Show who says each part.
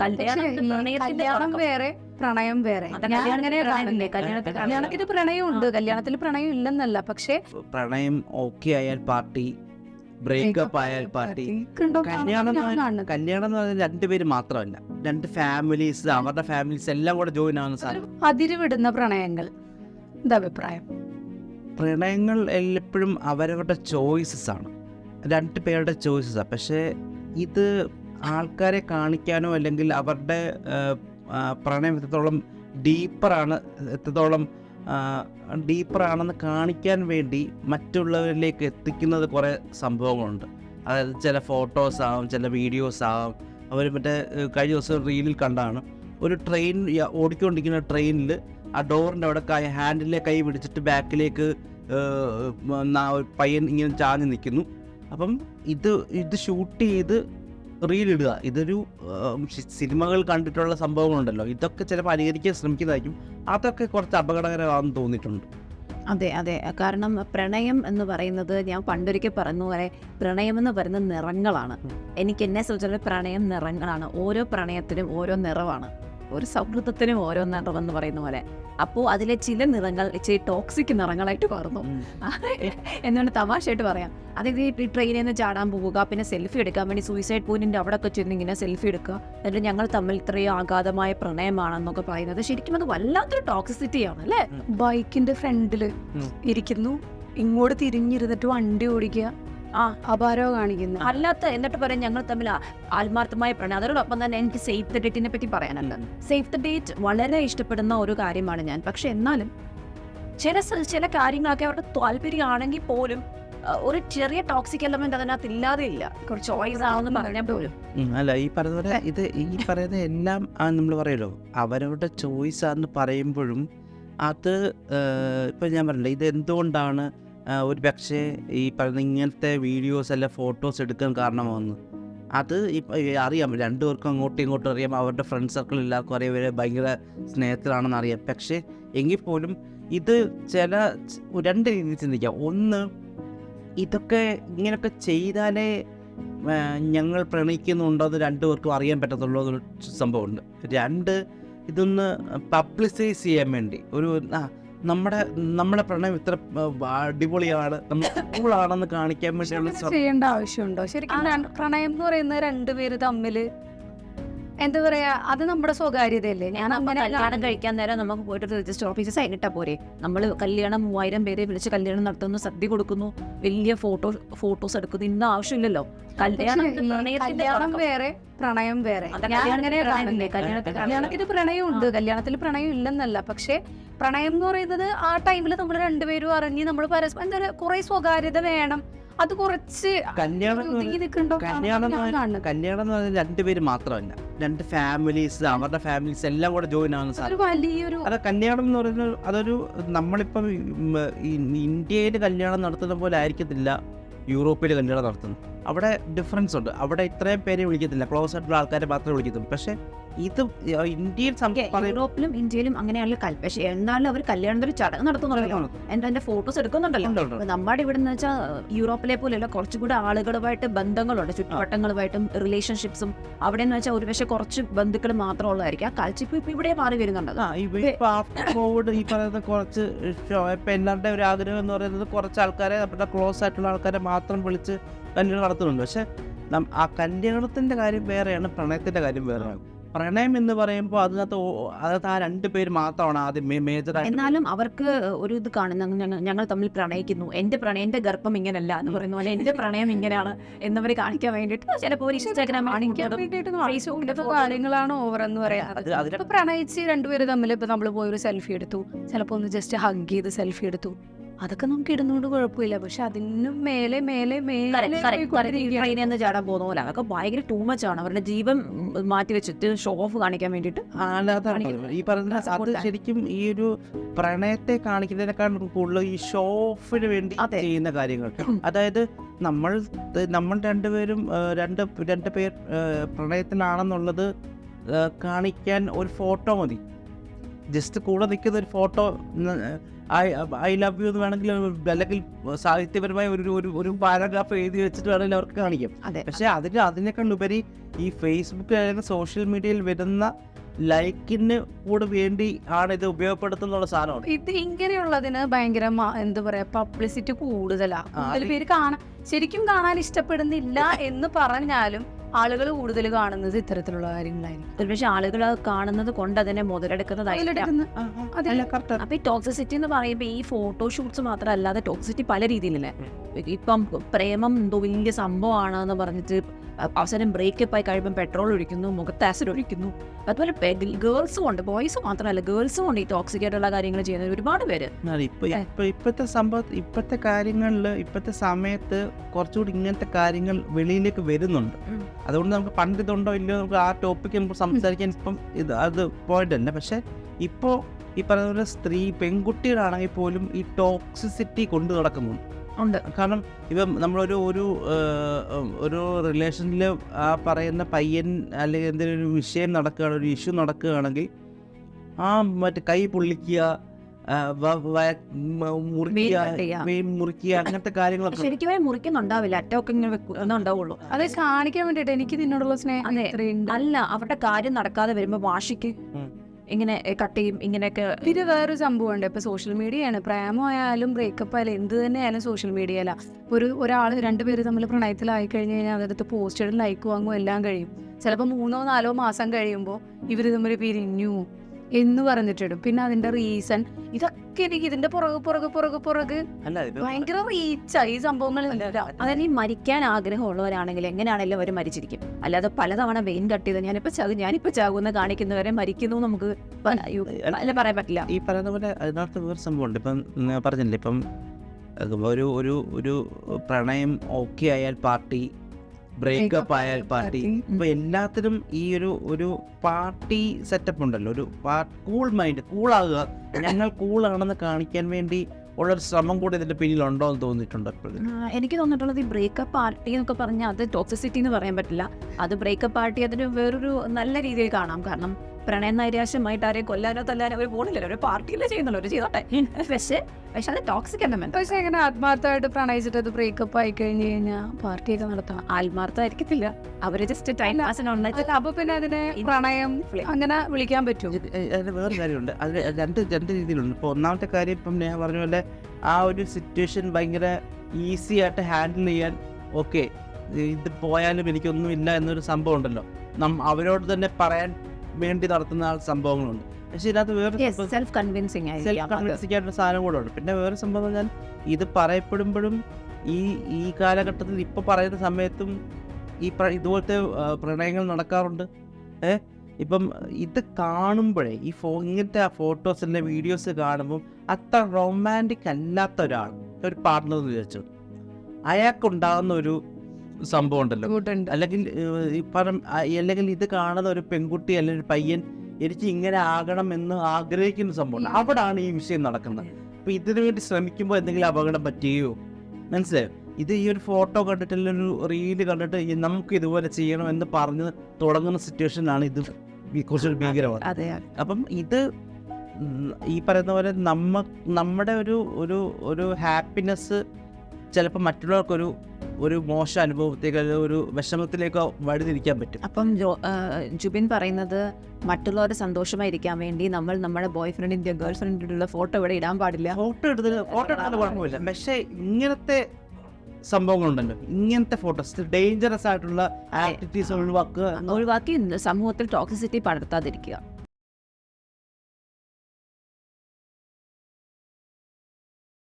Speaker 1: കല്യാണം
Speaker 2: വേറെ പ്രണയം വേറെ.
Speaker 1: കല്യാണത്തിന്
Speaker 2: അങ്ങനെ
Speaker 1: പ്രണയം ഉണ്ട്? കല്യാണത്തിൽ
Speaker 2: പ്രണയമുണ്ട് കല്യാണത്തിൽ പ്രണയം ഇല്ലെന്നല്ല. പക്ഷേ
Speaker 3: പ്രണയം ഓക്കെ ആയാൽ പാർട്ടി ബ്രേക്കപ്പ് ആയാൽ പാർട്ടി. കല്യാണം കല്യാണം എന്ന് പറഞ്ഞാൽ- രണ്ടുപേര് മാത്രമല്ല. രണ്ട് ഫാമിലീസ് അവരുടെ ഫാമിലീസ് എല്ലാം കൂടെ ജോയിൻ ആവുന്ന സാധനം.
Speaker 2: അതിരുവിടുന്ന പ്രണയങ്ങൾ. എന്താ അഭിപ്രായം?
Speaker 3: പ്രണയങ്ങൾ എപ്പോഴും അവരവരുടെ ചോയ്സസ് ആണ്. രണ്ട് പേരുടെ ചോയ്സസാണ് പക്ഷേ ഇത് ആൾക്കാരെ കാണിക്കാനോ അല്ലെങ്കിൽ അവരുടെ പ്രണയം എത്രത്തോളം ഡീപ്പറാണ് എത്രത്തോളം ഡീപ്പറാണെന്ന് കാണിക്കാൻ വേണ്ടി മറ്റുള്ളവരിലേക്ക് എത്തിക്കുന്നത് കുറേ സംഭവങ്ങളുണ്ട്. അതായത് ചില ഫോട്ടോസ് ആവും ചില വീഡിയോസ് ആവും. അവർ മറ്റേ കഴിഞ്ഞ ദിവസം റീലിൽ കണ്ടാണ്. ഒരു ട്രെയിൻ ഓടിക്കൊണ്ടിരിക്കുന്ന ട്രെയിനിൽ ആ ഡോറിന്റെ അവിടെ കൈ ഹാൻഡിലെ കൈ പിടിച്ചിട്ട് ബാക്കിലേക്ക് പയ്യൻ ഇങ്ങനെ ചാഞ്ഞ് നിൽക്കുന്നു അപ്പം ഇത് ഇത് ഷൂട്ട് ചെയ്ത് റീൽ ഇടുക. ഇതൊരു സിനിമകൾ കണ്ടിട്ടുള്ള സംഭവങ്ങളുണ്ടല്ലോ. ഇതൊക്കെ ചിലപ്പോൾ അനുകരിക്കാൻ ശ്രമിക്കുന്നതായിരിക്കും. അതൊക്കെ കുറച്ച് അപകടകരമാണെന്ന് തോന്നിയിട്ടുണ്ട്.
Speaker 1: അതെ അതെ. കാരണം പ്രണയം എന്ന് പറയുന്നത് ഞാൻ പണ്ടൊരിക്കൽ പറഞ്ഞ പോലെ പ്രണയം എന്ന് പറയുന്നത് നിറങ്ങളാണ്. എനിക്ക് എന്നെ സംബന്ധിച്ചിടത്തോളം പ്രണയം നിറങ്ങളാണ്. ഓരോ പ്രണയത്തിനും ഓരോ നിറമാണ് ഒരു സൗഹൃദത്തിനും ഓരോ നിറമെന്ന് പറയുന്ന പോലെ. അപ്പോൾ അതിലെ ചില നിറങ്ങൾ ഇച്ചിരി ടോക്സിക് നിറങ്ങളായിട്ട് മാറുന്നു. എന്നാണ് തമാശയായിട്ട് പറയാം. അതായത് ഈ ട്രെയിനിൽ നിന്ന് ചാടാൻ പോവുക പിന്നെ സെൽഫി എടുക്കാൻ വേണ്ടി സൂയിസൈഡ് പോയിന്റിന്റെ അവിടെ ഒക്കെ ചെന്ന് ഇങ്ങനെ സെൽഫി എടുക്കുക. എന്നിട്ട് ഞങ്ങൾ തമ്മിൽ ഇത്രയും ആഘാതമായ പ്രണയമാണെന്നൊക്കെ പറയുന്നത് ശരിക്കും അത് വല്ലാത്തൊരു ടോക്സിസിറ്റിയാണ് അല്ലേ?
Speaker 2: ബൈക്കിന്റെ
Speaker 3: ഫ്രണ്ടിൽ
Speaker 2: ഇരിക്കുന്നു. ഇങ്ങോട്ട് തിരിഞ്ഞിരുന്നിട്ട് വണ്ടി ഓടിക്കുക. അപാരോ കാണിക്കുന്നു.
Speaker 1: അല്ലാത്ത എന്നിട്ട് പറയാം ഞങ്ങൾ തമ്മിൽ ആത്മാർത്ഥമായ പ്രണയം. അതോടൊപ്പം തന്നെ എനിക്ക് സേഫ് ദ ഡേറ്റിനെ പറ്റി പറയാനുണ്ട്. സേഫ് ദ ഡേറ്റ് വളരെ ഇഷ്ടപ്പെടുന്ന ഒരു കാര്യമാണ് ഞാൻ. പക്ഷെ എന്നാലും ചില ചില കാര്യങ്ങളൊക്കെ അവരുടെ താല്പര്യമാണെങ്കിൽ പോലും ഒരു ചെറിയ ടോക്സിക് എലമെന്റ് അതിനകത്ത് ഇല്ലാതെ ഇല്ല. കുറച്ച് ചോയ്സ് ആണെന്ന് പറഞ്ഞാൽ പോലും.
Speaker 3: അല്ല ഈ പറഞ്ഞ ഇത് ഈ പറയുന്ന എല്ലാം നമ്മൾ പറയുമല്ലോ അവരവരുടെ ചോയ്സ് ആണെന്ന് പറയുമ്പോഴും അത് ഇപ്പം ഞാൻ പറഞ്ഞില്ല ഇത് എന്തുകൊണ്ടാണ് ഒരു പക്ഷേ ഈ പറയുന്ന ഇങ്ങനത്തെ വീഡിയോസ് അല്ല ഫോട്ടോസ് എടുക്കാൻ കാരണമാകുന്നു അത് അറിയാം രണ്ടുപേർക്കും അങ്ങോട്ടും ഇങ്ങോട്ടും അറിയാം അവരുടെ ഫ്രണ്ട് സർക്കിൾ എല്ലാവർക്കും അറിയാം ഇവർ ഭയങ്കര സ്നേഹത്തിലാണെന്ന് അറിയാം. പക്ഷേ എങ്കിൽ പോലും ഇത് ചില രണ്ട് രീതിയിൽ ചിന്തിക്കാം. ഒന്ന് ഇതൊക്കെ ഇങ്ങനെയൊക്കെ ചെയ്താലേ ഞങ്ങൾ പ്രണയിക്കുന്നുണ്ടോ എന്ന് രണ്ടുപേർക്കും അറിയാൻ പറ്റത്തുള്ളൂ എന്നൊരു സംഭവമുണ്ട്. രണ്ട് ഇതൊന്ന് പബ്ലിസൈസ് ചെയ്യാൻ വേണ്ടി. ഒരു നമ്മുടെ നമ്മുടെ പ്രണയം ഇത്ര അടിപൊളിയാണ്. നമ്മൾ കൂളാണെന്ന് കാണിക്കാൻ വേണ്ടിയുള്ള
Speaker 2: ചെയ്യേണ്ട ആവശ്യമുണ്ടോ? ശരിക്കും പ്രണയം എന്ന് പറയുന്ന രണ്ടുപേര് തമ്മിൽ എന്താ പറയാ അത് നമ്മുടെ സ്വകാര്യതയല്ലേ? ഞാൻ അങ്ങനെ
Speaker 1: കല്യാണം കഴിക്കാൻ നേരം നമുക്ക് പോയിട്ട് രജിസ്റ്റർ ഓഫീസിൽ സൈൻ ഇട്ടാ പോരെ. നമ്മൾ കല്യാണം മൂവായിരം പേരെ വിളിച്ച് കല്യാണം നടത്തുന്നു സദ്യ കൊടുക്കുന്നു. വലിയ ഫോട്ടോ ഫോട്ടോസ് എടുക്കുന്നു. ഇന്ന ആവശ്യമില്ലല്ലോ. കല്യാണം
Speaker 2: വേറെ പ്രണയം വേറെ. ഞാൻ
Speaker 1: കല്യാണത്തിന്
Speaker 2: അങ്ങനെ
Speaker 1: പ്രണയം
Speaker 2: ഉണ്ട് കല്യാണത്തിൽ പ്രണയം ഇല്ലെന്നല്ല പക്ഷേ പ്രണയം എന്ന് പറയുന്നത് ആ ടൈമിൽ നമ്മൾ രണ്ടുപേരും അറിഞ്ഞ് നമ്മൾ പരസ്പരം എന്താ പറയുക കുറെ സ്വകാര്യത വേണം. അത് കുറച്ച്
Speaker 3: കല്യാണം കല്യാണം എന്ന് കല്യാണം പറയുന്നത് രണ്ടുപേര് മാത്രമല്ല. രണ്ട് ഫാമിലീസ് അവരുടെ ഫാമിലീസ് എല്ലാം കൂടെ ജോയിൻ ആവുന്ന
Speaker 2: വലിയൊരു
Speaker 3: അത് കല്യാണം എന്ന് പറയുന്നത് അതൊരു നമ്മളിപ്പം ഇന്ത്യയിൽ കല്യാണം നടത്തുന്ന പോലെ ആയിരിക്കത്തില്ല യൂറോപ്പിൽ കല്യാണം നടത്തുന്നത്. അവിടെ ഡിഫറൻസ് ഉണ്ട്. അവിടെ ഇത്രയും പേരെ വിളിക്കത്തില്ല. ക്ലോസ് ആയിട്ടുള്ള ആൾക്കാരെ മാത്രമേ വിളിക്കത്തുള്ളൂ. പക്ഷേ ഇത് ഇന്ത്യയിൽ
Speaker 1: യൂറോപ്പിലും ഇന്ത്യയിലും അങ്ങനെയാണല്ലോ കൽ- പക്ഷേ എന്നാലും അവർ കല്യാണത്തിന് ചടങ്ങ് നടത്തുന്നുണ്ടല്ലോ എന്താ എന്റെ ഫോട്ടോസ് എടുക്കുന്നുണ്ടല്ലോ. നമ്മുടെ ഇവിടെ എന്ന് വെച്ചാൽ യൂറോപ്പിലെ പോലെയല്ല കുറച്ചുകൂടി ആളുകളുമായിട്ട് ബന്ധങ്ങളുണ്ട്. ചുറ്റുവട്ടങ്ങളുമായിട്ടും റിലേഷൻഷിപ്സും അവിടെ എന്ന് വെച്ചാൽ ഒരുപക്ഷെ കുറച്ച് ബന്ധുക്കൾ മാത്രം ഉള്ളതായിരിക്കും. ആ കൾച്ചർ ഇപ്പൊ ഇവിടെ മാറി വരുന്നുണ്ട്
Speaker 3: കോവിഡ് ഈ പറയുന്ന കുറച്ച് ഇപ്പൊ എല്ലാവരുടെ ഒരു ആഗ്രഹം എന്ന് പറയുന്നത് കുറച്ച് ആൾക്കാരെ നമ്മുടെ ക്ലോസ് ആയിട്ടുള്ള ആൾക്കാരെ മാത്രം വിളിച്ച് കല്യാണം നടത്തുന്നുണ്ട്. പക്ഷെ ആ കല്യാണത്തിന്റെ കാര്യം വേറെയാണ് പ്രണയത്തിന്റെ കാര്യം വേറെയാണ്. പ്രണയം എന്ന് പറയുമ്പോൾ അതിനകത്ത് അതായത് അതിനകത്ത് ആ രണ്ട് പേര് മാത്രമാണ് ആദ്യം മേജർ ആയിട്ട്
Speaker 1: എന്നാലും അവർക്ക് ഒരു ഇത് കാണുന്ന ഞങ്ങൾ- തമ്മിൽ പ്രണയിക്കുന്നു. എന്റെ പ്രണയം എന്റെ ഗർഭം ഇങ്ങനല്ല എന്ന് പറയുന്ന പോലെ എന്റെ പ്രണയം ഇങ്ങനെയാണ് എന്നവർ കാണിക്കാൻ വേണ്ടിയിട്ട് ചിലപ്പോൾ
Speaker 2: കാര്യങ്ങളാണ് ഓവർ എന്ന് പറയാറ്.
Speaker 3: അത് അതിനെ
Speaker 2: ഇപ്പൊ പ്രണയിച്ച് രണ്ടുപേര് തമ്മിൽ ഇപ്പൊ നമ്മൾ പോയി ഒരു സെൽഫി എടുത്തു. ചിലപ്പോ ഒന്ന് ജസ്റ്റ് ഹഗ് ചെയ്ത് സെൽഫി എടുത്തു. അതൊക്കെ നമുക്ക് ഇടുന്നോണ്ട് കുഴപ്പമില്ല. പക്ഷെ അതിനും മേലെ മേലെ മേലെ
Speaker 1: ചാടാൻ പോകുന്ന പോലെ. അതൊക്കെ ഭയങ്കര ടൂ മച്ച് ആണ്. അവരുടെ ജീവൻ മാറ്റി വെച്ചിട്ട് ഷോ ഓഫ് കാണിക്കാൻ
Speaker 3: വേണ്ടിട്ട്. ഈ പറഞ്ഞ അത് ശരിക്കും ഈ ഒരു പ്രണയത്തെ കാണിക്കുന്നതിനേക്കാൾ കൂടുതൽ ഈ ഷോ ഓഫിന് വേണ്ടി ചെയ്യുന്ന കാര്യങ്ങൾ. അതായത് നമ്മൾ നമ്മൾ രണ്ടുപേരും രണ്ട് രണ്ട് പേർ പ്രണയത്തിലാണെന്നുള്ളത് കാണിക്കാൻ ഒരു ഫോട്ടോ മതി. ജസ്റ്റ് കൂടെ നിൽക്കുന്ന ഒരു photo I I love you എന്ന് വേണമെങ്കിൽ അല്ലെങ്കിൽ സാഹിത്യപരമായ ഒരു ഒരു ഒരു പാരാഗ്രാഫ് എഴുതി വെച്ചിട്ട് വേണമെങ്കിൽ അവർക്ക് കാണിക്കാം. പക്ഷെ അതിന് അതിനേക്കാൾ ഉപരി ഈ ഫേസ്ബുക്ക് അല്ലെങ്കിൽ സോഷ്യൽ മീഡിയയിൽ വരുന്ന ലൈക്കിന് കൂടെ വേണ്ടി ആണ് ഇത് ഉപയോഗപ്പെടുത്തുന്നുള്ള സാധനമാണ്.
Speaker 2: ഇത് ഇങ്ങനെയുള്ളതിന് ഭയങ്കര എന്താ പറയാ പബ്ലിസിറ്റി കൂടുതലാ.
Speaker 3: ആ,
Speaker 2: പേര് കാണാൻ ശരിക്കും കാണാൻ ഇഷ്ടപ്പെടുന്നില്ല എന്ന് പറഞ്ഞാലും ആളുകൾ കൂടുതൽ കാണുന്നത് ഇത്തരത്തിലുള്ള കാര്യങ്ങളായിരിക്കും.
Speaker 1: ഒരുപക്ഷെ ആളുകൾ കാണുന്നത് കൊണ്ട് അതിനെ മുതലെടുക്കുന്നതായിരിക്കും. അപ്പൊ ഈ ടോക്സിസിറ്റി എന്ന് പറയുമ്പോൾ ഈ ഫോട്ടോഷൂട്ട്സ് മാത്രമല്ലാതെ ടോക്സിറ്റി പല രീതിയിലല്ലേ? ഇപ്പം പ്രേമം എന്തോ വലിയ സംഭവമാണെന്ന് പറഞ്ഞിട്ട് അവസാനം ബ്രേക്കപ്പ് ആയി കഴിയുമ്പോൾ പെട്രോൾ ഒഴിക്കുന്നു മുഖത്ത് ആസിഡ് ഒഴിക്കുന്നു. അതുപോലെ ഗേൾസും ഉണ്ട് ബോയ്സ് മാത്രമല്ല ഗേൾസും ഉണ്ട് ഈ ടോക്സിക് ആയിട്ടുള്ള കാര്യങ്ങൾ ചെയ്യുന്നത് ഒരുപാട് പേര്.
Speaker 3: ഇപ്പൊ ഇപ്പൊ ഇപ്പോഴത്തെ സംഭവം ഇപ്പോഴത്തെ കാര്യങ്ങളിൽ ഇപ്പോഴത്തെ സമയത്ത് കുറച്ചുകൂടി ഇങ്ങനത്തെ കാര്യങ്ങൾ വെളിയിലേക്ക് വരുന്നുണ്ട്. അതുകൊണ്ട് നമുക്ക് പണ്ട് ഇതുണ്ടോ ഇല്ലയോ നമുക്ക് ആ ടോപ്പിക്ക് നമുക്ക് സംസാരിക്കാൻ ഇപ്പം ഇത് അത് പോയിന്റ് തന്നെ പക്ഷെ ഇപ്പോൾ ഈ പറഞ്ഞ പോലെ സ്ത്രീ പെൺകുട്ടികളാണെങ്കിൽ പോലും ഈ ടോക്സിസിറ്റി കൊണ്ടു നടക്കുന്നുണ്ട്.
Speaker 1: ഉണ്ട്.
Speaker 3: കാരണം ഇപ്പം നമ്മളൊരു ഒരു ഒരു റിലേഷനിൽ ആ പറയുന്ന പയ്യൻ അല്ലെങ്കിൽ എന്തെങ്കിലും ഒരു വിഷയം നടക്കുകയാണ് ഒരു ഇഷ്യൂ നടക്കുകയാണെങ്കിൽ ആ മറ്റേ കൈ പൊള്ളിക്കുക മുറിക്കുക അങ്ങനത്തെ കാര്യങ്ങളൊക്കെ
Speaker 1: ശരിക്കും മുറിക്കുന്നുണ്ടാവില്ല ഇങ്ങനെ ഉണ്ടാവുള്ളൂ.
Speaker 2: അത് കാണിക്കാൻ വേണ്ടിട്ട് എനിക്ക് നിന്നോടുള്ള സ്നേഹം.
Speaker 1: അല്ല അവരുടെ കാര്യം നടക്കാതെ വരുമ്പോ വാശിക്ക്. ഇങ്ങനെ കട്ട് ചെയ്യും ഇങ്ങനെയൊക്കെ.
Speaker 2: പിന്നെ വേറൊരു സംഭവമുണ്ട്. ഇപ്പൊ സോഷ്യൽ മീഡിയയാണ് പ്രേമമായാലും ബ്രേക്കപ്പ് ആയാലും എന്ത് തന്നെയായാലും സോഷ്യൽ മീഡിയയില ഒരു ഒരാൾ രണ്ടുപേര് തമ്മിൽ പ്രണയത്തിലായി കഴിഞ്ഞ് കഴിഞ്ഞാൽ അതെടുത്ത് പോസ്റ്റ് ലൈക്ക് വാങ്ങും എല്ലാം കഴിയും. ചിലപ്പോൾ മൂന്നോ നാലോ മാസം കഴിയുമ്പോൾ ഇവർ തമ്മിൽ പിരിഞ്ഞു. എന്ന് പറഞ്ഞിട്ടിടും പിന്നെ അതിന്റെ റീസൺ ഇതൊക്കെ എനിക്ക് ഇതിന്റെ പുറകെ പുറകെ പുറകെ പുറകെ ഭയങ്കര റീച്ചാ ഈ സംഭവങ്ങൾ
Speaker 1: അതായത് ഈ മരിക്കാൻ ആഗ്രഹമുള്ളവരാണെങ്കിൽ എങ്ങനെയാണെങ്കിലും അവർ മരിച്ചിരിക്കും. അല്ലാതെ പലതവണ വെയിൻ കട്ട് ചെയ്ത് ഞാനിപ്പോ ചാകും ഞാനിപ്പോ ചാകുന്ന കാണിക്കുന്നവരെ മരിക്കുന്നു നമുക്ക് അല്ല പറയാൻ പറ്റില്ല.
Speaker 3: ഈ പറയുന്ന പോലെ അതിനകത്ത് വേറെ സംഭവമുണ്ട്. ഇപ്പം പറഞ്ഞില്ലേ ഇപ്പം ഒരു ഒരു ഒരു പ്രണയം ഓക്കെ ആയാൽ പാർട്ടി ബ്രേക്കപ്പ് ആയാൽ പാർട്ടി ഇപ്പൊ എല്ലാത്തിനും ഈ ഒരു ഒരു പാർട്ടി സെറ്റപ്പ് ഉണ്ടല്ലോ. ഒരു കൂൾ മൈൻഡ് കൂളാകുക ഞങ്ങൾ കൂളാണെന്ന് കാണിക്കാൻ വേണ്ടി ഉള്ളൊരു ശ്രമം കൂടി ഇതിന്റെ പിന്നിലുണ്ടോ എന്ന് തോന്നിയിട്ടുണ്ട്
Speaker 1: എനിക്ക് തോന്നിയിട്ടുള്ളത് ഈ ബ്രേക്കപ്പ് പാർട്ടി എന്നൊക്കെ പറഞ്ഞാൽ അത് ടോക്സിസിറ്റി എന്ന് പറയാൻ പറ്റില്ല. അത് ബ്രേക്കപ്പ് പാർട്ടി അതിന് വേറൊരു നല്ല രീതിയിൽ കാണാം. കാരണം പ്രണയ നൈരാശ്യമായിട്ട് ആരെയും കൊല്ലാനോ തല്ലാനോ അവർ പോണില്ലല്ലോ. ഒരു പാർട്ടിയിൽ ചെയ്യുന്നുള്ളൂ. ഒരു ചെയ്തോട്ടെ. പക്ഷേ പക്ഷെ അത് ടോക്സിക് എലമെന്റ്
Speaker 2: പക്ഷെ എങ്ങനെ ആത്മാർത്ഥമായിട്ട് പ്രണയിച്ചിട്ട് അത് ബ്രേക്കപ്പ് ആയി കഴിഞ്ഞ് കഴിഞ്ഞാൽ പാർട്ടിയൊക്കെ നടത്താം
Speaker 1: ആത്മാർത്ഥമായിരിക്കത്തില്ല. അവർ ജസ്റ്റ് ടൈം പാസിനുള്ള
Speaker 2: അപ്പൊ പിന്നെ അതിനെ പ്രണയം അങ്ങനെ വിളിക്കാൻ പറ്റും
Speaker 3: അതിന് വേറെ കാര്യമുണ്ട്. അതിന് രണ്ട് രണ്ട് രീതിയിലുണ്ട്. ഇപ്പോൾ ഒന്നാമത്തെ കാര്യം ഇപ്പം ഞാൻ പറഞ്ഞ പോലെ ആ ഒരു സിറ്റുവേഷൻ ഭയങ്കര ഈസി ആയിട്ട് ഹാൻഡിൽ ചെയ്യാൻ ഓക്കെ ഇത് പോയാലും എനിക്കൊന്നുമില്ല എന്നൊരു സംഭവം ഉണ്ടല്ലോ. നം അവരോട് തന്നെ പറയാൻ വേണ്ടി നടത്തുന്ന സംഭവങ്ങളുണ്ട്. പക്ഷേ ഇതിനകത്ത് വേറെ
Speaker 1: സെൽഫ് കൺവിൻസിങ്.
Speaker 3: ആയിട്ടുള്ള സാധനം കൂടെ ഉണ്ട് പിന്നെ വേറെ സംഭവം പറഞ്ഞാൽ ഇത് പറയപ്പെടുമ്പോഴും ഈ ഈ കാലഘട്ടത്തിൽ ഇപ്പോൾ പറയുന്ന സമയത്തും ഈ പ്ര- ഇതുപോലത്തെ പ്രണയങ്ങൾ നടക്കാറുണ്ട്. ഏ? ഇപ്പം ഇത് കാണുമ്പോഴേ ഈ ഫോ ഇങ്ങനത്തെ ആ ഫോട്ടോസിന്റെ വീഡിയോസ് കാണുമ്പോൾ അത്ര റൊമാന്റിക് അല്ലാത്ത ഒരാൾ ഒരു പാർട്ട്ണർ എന്ന് വിചാരിച്ചു. അയാൾക്കുണ്ടാകുന്ന ഒരു സംഭവം ഉണ്ടല്ലോ അല്ലെങ്കിൽ അല്ലെങ്കിൽ ഇത് കാണുന്ന ഒരു പെൺകുട്ടി അല്ലെങ്കിൽ ഒരു പയ്യൻ എനിക്ക് ഇങ്ങനെ ആകണം എന്ന് ആഗ്രഹിക്കുന്ന സംഭവം അവിടാണ് ഈ വിഷയം നടക്കുന്നത്. അപ്പൊ ഇതിനു വേണ്ടി ശ്രമിക്കുമ്പോൾ എന്തെങ്കിലും അപകടം പറ്റുകയോ മനസ്സിലായോ? ഇത് ഈ ഒരു ഫോട്ടോ കണ്ടിട്ട് അല്ലെങ്കിൽ ഒരു റീൽ കണ്ടിട്ട് നമുക്ക് ഇതുപോലെ ചെയ്യണം എന്ന് പറഞ്ഞ് തുടങ്ങുന്ന സിറ്റുവേഷനാണ് ഇത് കുറച്ചൊരു ഭീകരമാണ് അപ്പം ഇത് ഈ പറയുന്ന പോലെ നമ്മ നമ്മുടെ ഒരു ഒരു ഒരു ഹാപ്പിനെസ് ചിലപ്പോൾ മറ്റുള്ളവർക്കൊരു ഒരു മോശ അനുഭവത്തേക്കോ ഒരു വിഷമത്തിലേക്കോ വഴിതിരിക്കാൻ പറ്റും.
Speaker 1: അപ്പം ജുബിൻ പറയുന്നത് മറ്റുള്ളവരെ സന്തോഷമായിരിക്കാൻ വേണ്ടി നമ്മൾ നമ്മുടെ ബോയ് ഫ്രണ്ടിന്റെ ഗേൾ ഫ്രണ്ടിന്റെ ഫോട്ടോ ഇവിടെ ഇടാൻ പാടില്ല.
Speaker 3: ഫോട്ടോ എടുത്തത് ഫോട്ടോ എടുത്താൽ കുഴപ്പമില്ല. പക്ഷേ ഇങ്ങനത്തെ സംഭവങ്ങളുണ്ടല്ലോ. ഇങ്ങനത്തെ ഫോട്ടോസ് ഡേഞ്ചറസ് ആയിട്ടുള്ള ആക്ടിവിറ്റീസ് ഒഴിവാക്കുക.
Speaker 1: ഒഴിവാക്കി സമൂഹത്തിൽ ടോക്സിസിറ്റി പടർത്താതിരിക്കുക.